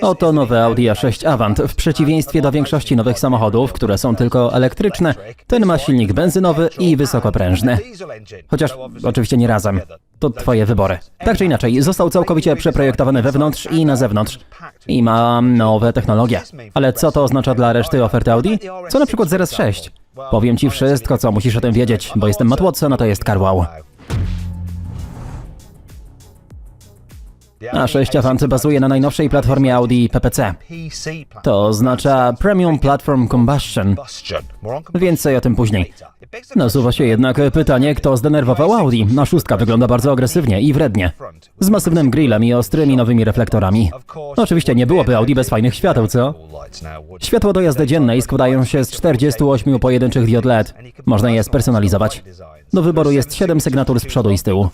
Oto nowe Audi A6 Avant. W przeciwieństwie do większości nowych samochodów, które są tylko elektryczne, ten ma silnik benzynowy i wysokoprężny. Chociaż oczywiście nie razem. To twoje wybory. Tak czy inaczej, został całkowicie przeprojektowany wewnątrz i na zewnątrz. I ma nowe technologie. Ale co to oznacza dla reszty oferty Audi? Co na przykład z RS6? Powiem ci wszystko, co musisz o tym wiedzieć, bo jestem Matt Watson, a to jest Carwow. A6 Avant bazuje na najnowszej platformie Audi PPC. To oznacza Premium Platform Combustion. Więcej o tym później. Nasuwa się jednak pytanie, kto zdenerwował Audi. Na szóstka wygląda bardzo agresywnie i wrednie. Z masywnym grillem i ostrymi nowymi reflektorami. Oczywiście nie byłoby Audi bez fajnych świateł, co? Światło do jazdy dziennej składają się z 48 pojedynczych diod LED. Można je spersonalizować. Do wyboru jest 7 sygnatur z przodu i z tyłu.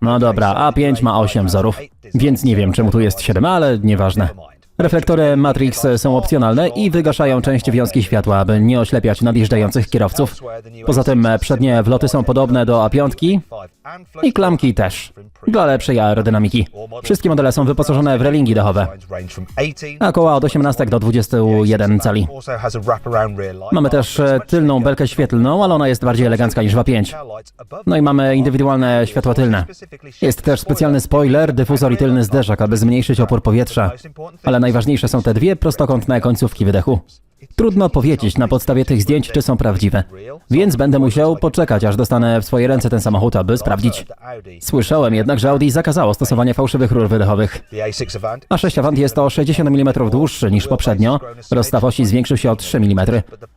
No dobra, A5 ma 8 wzorów, więc nie wiem czemu tu jest 7, ale nieważne. Reflektory Matrix są opcjonalne i wygaszają część wiązki światła, aby nie oślepiać nadjeżdżających kierowców. Poza tym przednie wloty są podobne do A5 i klamki też, dla lepszej aerodynamiki. Wszystkie modele są wyposażone w relingi dachowe, a koła od 18 do 21 cali. Mamy też tylną belkę świetlną, ale ona jest bardziej elegancka niż w A5. No i mamy indywidualne światła tylne. Jest też specjalny spoiler, dyfuzor i tylny zderzak, aby zmniejszyć opór powietrza. Ale najważniejsze są te dwie prostokątne końcówki wydechu. Trudno powiedzieć na podstawie tych zdjęć, czy są prawdziwe. Więc będę musiał poczekać, aż dostanę w swoje ręce ten samochód, aby sprawdzić. Słyszałem jednak, że Audi zakazało stosowania fałszywych rur wydechowych. A6 Avant jest o 60 mm dłuższy niż poprzednio. Rozstaw osi zwiększył się o 3 mm,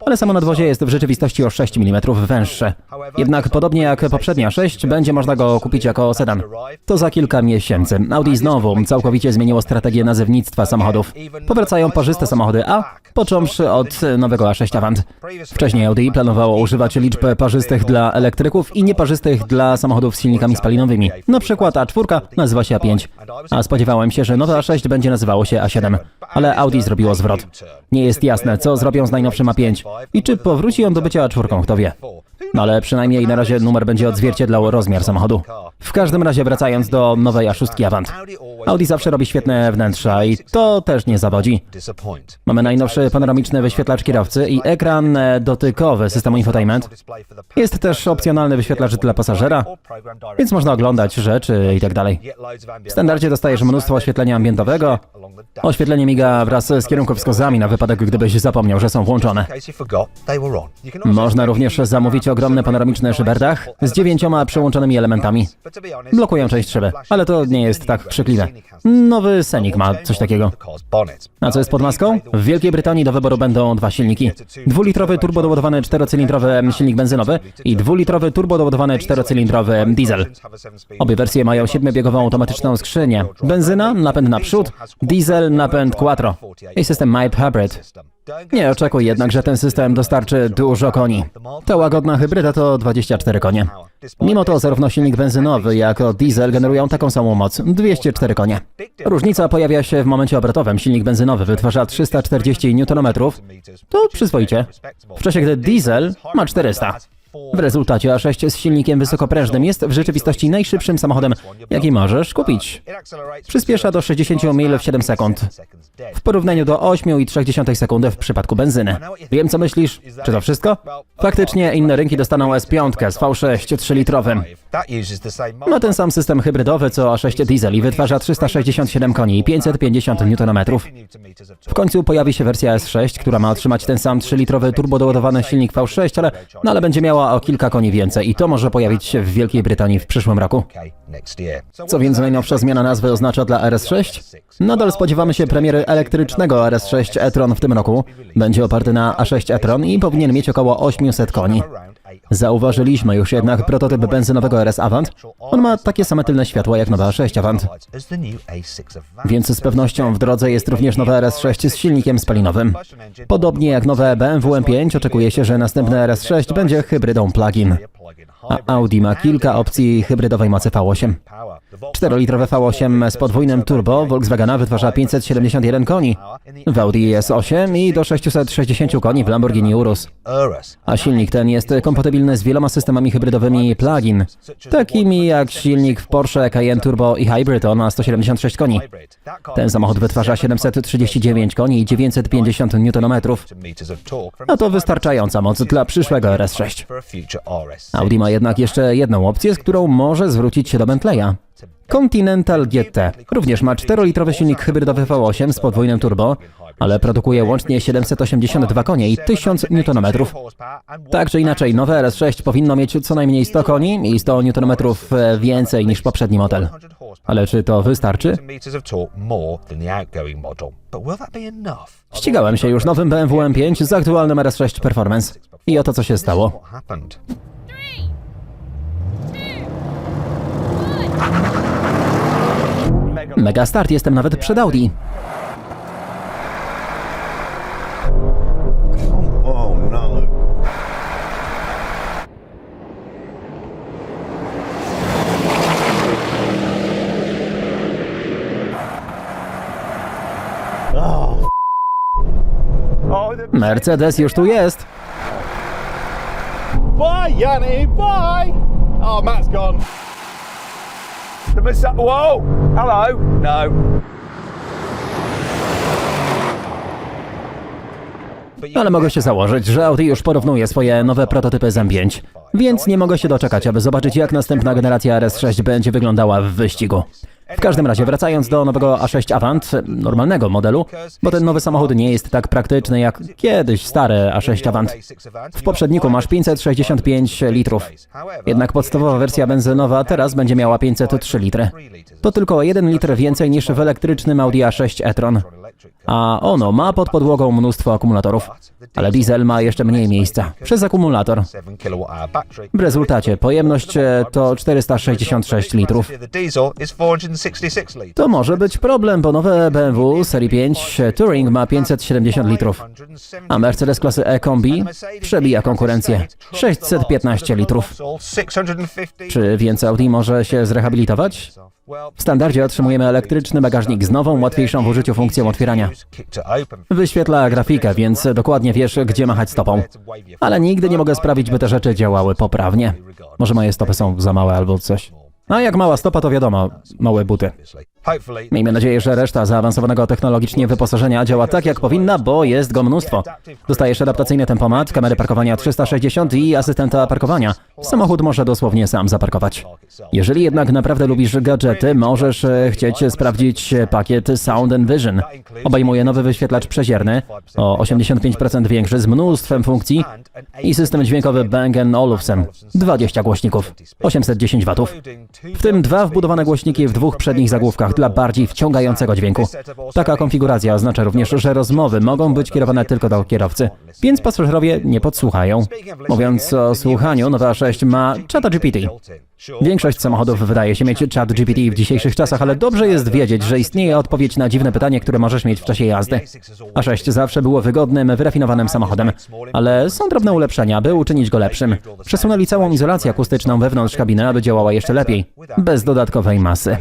ale samo nadwozie jest w rzeczywistości o 6 mm węższe. Jednak podobnie jak poprzednia 6, będzie można go kupić jako sedan. To za kilka miesięcy. Audi znowu całkowicie zmieniło strategię nazewnictwa samochodów. Powracają parzyste samochody A, począwszy od nowego A6 Avant. Wcześniej Audi planowało używać liczb parzystych dla elektryków i nieparzystych dla samochodów z silnikami spalinowymi. Na przykład A4 nazywa się A5, a spodziewałem się, że nowe A6 będzie nazywało się A7. Ale Audi zrobiło zwrot. Nie jest jasne, co zrobią z najnowszym A5 i czy powróci on do bycia A4, kto wie. No ale przynajmniej na razie numer będzie odzwierciedlał rozmiar samochodu. W każdym razie wracając do nowej A6 Avant. Audi zawsze robi świetne wnętrza i to też nie zawodzi. Mamy najnowszy panoramiczny wyświetlacz kierowcy i ekran e, dotykowy systemu infotainment. Jest też opcjonalny wyświetlacz dla pasażera, więc można oglądać rzeczy i tak dalej. W standardzie dostajesz mnóstwo oświetlenia ambientowego. Oświetlenie miga wraz z kierunkowskazami na wypadek, gdybyś zapomniał, że są włączone. Można również zamówić ogromny panoramiczny szyberdach z dziewięcioma przyłączonymi elementami. Blokują część szyby, ale to nie jest tak krzykliwe. Nowy Scenic ma coś takiego. A co jest pod maską? W Wielkiej Brytanii do wyboru będą dwa silniki. Dwulitrowy turbodoładowany czterocylindrowy silnik benzynowy i dwulitrowy turbodoładowany czterocylindrowy diesel. Obie wersje mają siedmiobiegową automatyczną skrzynię. Benzyna, napęd naprzód, diesel, napęd quattro i system MIPE Hybrid. Nie oczekuj jednak, że ten system dostarczy dużo koni. Ta łagodna hybryda to 24 konie. Mimo to zarówno silnik benzynowy, jak i diesel generują taką samą moc 204 konie. Różnica pojawia się w momencie obrotowym. Silnik benzynowy wytwarza 340 Nm. To przyzwoicie. W czasie gdy diesel ma 400. W rezultacie A6 z silnikiem wysokoprężnym jest w rzeczywistości najszybszym samochodem, jaki możesz kupić. Przyspiesza do 60 mil w 7 sekund, w porównaniu do 8,3 sekundy w przypadku benzyny. Wiem co myślisz? Czy to wszystko? Faktycznie inne rynki dostaną S5 z V6 3-litrowym. Ma ten sam system hybrydowy co A6 diesel i wytwarza 367 koni i 550 Nm. W końcu pojawi się wersja S6, która ma otrzymać ten sam 3-litrowy turbodoładowany silnik V6, ale, no ale będzie miała o kilka koni więcej i to może pojawić się w Wielkiej Brytanii w przyszłym roku. Co więc najnowsza zmiana nazwy oznacza dla RS6? Nadal spodziewamy się premiery elektrycznego RS6 e-tron w tym roku. Będzie oparty na A6 e-tron i powinien mieć około 800 koni. Zauważyliśmy już jednak prototyp benzynowego RS Avant. On ma takie same tylne światła jak nowa A6 Avant. Więc z pewnością w drodze jest również nowe RS6 z silnikiem spalinowym. Podobnie jak nowe BMW M5 oczekuje się, że następne RS6 będzie hybrydą plug-in. A Audi ma kilka opcji hybrydowej mocy V8. 4-litrowe V8 z podwójnym turbo Volkswagena wytwarza 571 koni, w Audi S8 i do 660 koni w Lamborghini Urus. A silnik ten jest kompatybilny z wieloma systemami hybrydowymi plug-in, takimi jak silnik w Porsche Cayenne Turbo i Hybrid, on ma 176 koni. Ten samochód wytwarza 739 koni i 950 Nm, a to wystarczająca moc dla przyszłego RS6. Audi ma jednak jeszcze jedną opcję, z którą może zwrócić się do Bentleya. Continental GT również ma 4-litrowy silnik hybrydowy V8 z podwójnym turbo, ale produkuje łącznie 782 konie i 1000 Nm. Tak czy inaczej, nowe RS6 powinno mieć co najmniej 100 koni i 100 Nm e, więcej niż poprzedni model. Ale czy to wystarczy? Ścigałem się już nowym BMW M5 z aktualnym RS6 Performance. I oto co się stało. Mega start, jestem nawet przed Audi. Mercedes już tu jest. Bye, Yanni. Bye. Oh, Matt's gone. The Massa- Whoa. Hello. No. Ale mogę się założyć, że Audi już porównuje swoje nowe prototypy z M5. Więc nie mogę się doczekać, aby zobaczyć jak następna generacja RS6 będzie wyglądała w wyścigu. W każdym razie, wracając do nowego A6 Avant, normalnego modelu, bo ten nowy samochód nie jest tak praktyczny jak kiedyś stary A6 Avant. W poprzedniku masz 565 litrów. Jednak podstawowa wersja benzynowa teraz będzie miała 503 litry. To tylko 1 litr więcej niż w elektrycznym Audi A6 e-tron. A ono ma pod podłogą mnóstwo akumulatorów. Ale diesel ma jeszcze mniej miejsca. Przez akumulator. 7 kilowatt-hour battery. W rezultacie pojemność e, to 466 litrów. The diesel is 466 litres. To może być problem, bo nowe BMW serii 5 Touring ma 570 litrów, a Mercedes klasy E-Kombi przebija konkurencję 615 litrów. 650. Czy więc Audi może się zrehabilitować? W standardzie otrzymujemy elektryczny bagażnik z nową, łatwiejszą w użyciu funkcją otwierania. Wyświetla grafikę, więc dokładnie wiesz, gdzie machać stopą. Ale nigdy nie mogę sprawić, by te rzeczy działały poprawnie. Może moje stopy są za małe albo coś. A jak mała stopa, to wiadomo, małe buty. Miejmy nadzieję, że reszta zaawansowanego technologicznie wyposażenia działa tak jak powinna, bo jest go mnóstwo. Dostajesz adaptacyjny tempomat, kamery parkowania 360 i asystenta parkowania. Samochód może dosłownie sam zaparkować. Jeżeli jednak naprawdę lubisz gadżety, możesz e, chcieć sprawdzić pakiet Sound and Vision. Obejmuje nowy wyświetlacz przezierny, o 85% większy, z mnóstwem funkcji i system dźwiękowy Bang Olufsen. 20 głośników, 810 W. W tym dwa wbudowane głośniki w dwóch przednich zagłówkach dla bardziej wciągającego dźwięku. Taka konfiguracja oznacza również, że rozmowy mogą być kierowane tylko do kierowcy, więc pasażerowie nie podsłuchają. Mówiąc o słuchaniu, nowa 6 ma ChatGPT. Większość samochodów wydaje się mieć chat GPT w dzisiejszych czasach, ale dobrze jest wiedzieć, że istnieje odpowiedź na dziwne pytanie, które możesz mieć w czasie jazdy. A6 zawsze było wygodnym, wyrafinowanym samochodem, ale są drobne ulepszenia, by uczynić go lepszym. Przesunęli całą izolację akustyczną wewnątrz kabiny, aby działała jeszcze lepiej, bez dodatkowej masy.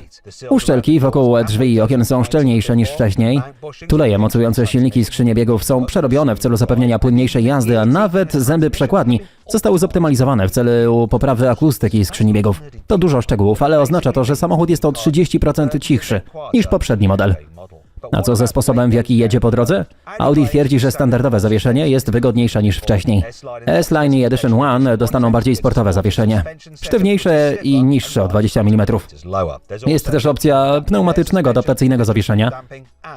Uszczelki wokół drzwi i okien są szczelniejsze niż wcześniej. Tuleje mocujące silniki skrzynie biegów są przerobione w celu zapewnienia płynniejszej jazdy, a nawet zęby przekładni zostały zoptymalizowane w celu poprawy akustyki skrzyni biegów. To dużo szczegółów, ale oznacza to, że samochód jest o 30% cichszy niż poprzedni model. A co ze sposobem, w jaki jedzie po drodze? Audi twierdzi, że standardowe zawieszenie jest wygodniejsze niż wcześniej. S-Line i Edition One dostaną bardziej sportowe zawieszenie. Sztywniejsze i niższe o 20 mm. Jest też opcja pneumatycznego adaptacyjnego zawieszenia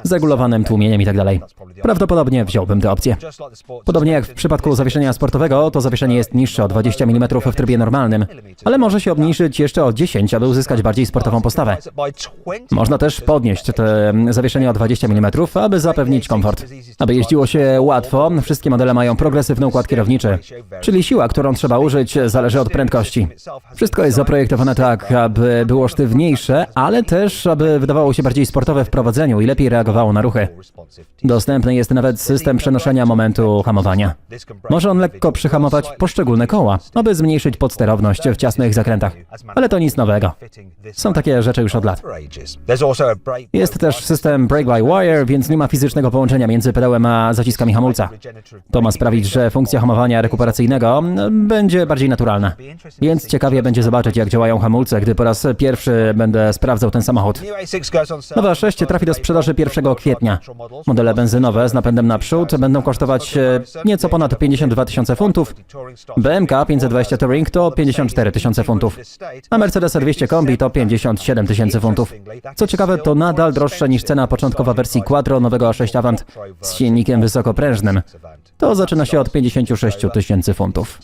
z regulowanym tłumieniem itd. Prawdopodobnie wziąłbym tę opcję. Podobnie jak w przypadku zawieszenia sportowego, to zawieszenie jest niższe o 20 mm w trybie normalnym, ale może się obniżyć jeszcze o 10, aby uzyskać bardziej sportową postawę. Można też podnieść te zawieszenie o 20 mm, aby zapewnić komfort. Aby jeździło się łatwo, wszystkie modele mają progresywny układ kierowniczy, czyli siła, którą trzeba użyć, zależy od prędkości. Wszystko jest zaprojektowane tak, aby było sztywniejsze, ale też, aby wydawało się bardziej sportowe w prowadzeniu i lepiej reagowało na ruchy. Dostępny jest nawet system przenoszenia momentu hamowania. Może on lekko przyhamować poszczególne koła, aby zmniejszyć podsterowność w ciasnych zakrętach. Ale to nic nowego. Są takie rzeczy już od lat. Jest też system brake-by-wire, więc nie ma fizycznego połączenia między pedałem a zaciskami hamulca. To ma sprawić, że funkcja hamowania rekuperacyjnego będzie bardziej naturalna. Więc ciekawie będzie zobaczyć, jak działają hamulce, gdy po raz pierwszy będę sprawdzał ten samochód. Nowa 6 trafi do sprzedaży 1 kwietnia. Modele benzynowe z napędem naprzód będą kosztować e, nieco ponad 52 tysiące funtów. BMK 520 Touring to 54 tysiące funtów, a Mercedes 200 Kombi to 57 tysięcy funtów. Co ciekawe, to nadal droższe niż cena początkowa wersji Quattro nowego A6 Avant z silnikiem wysokoprężnym. To zaczyna się od 56 tysięcy funtów.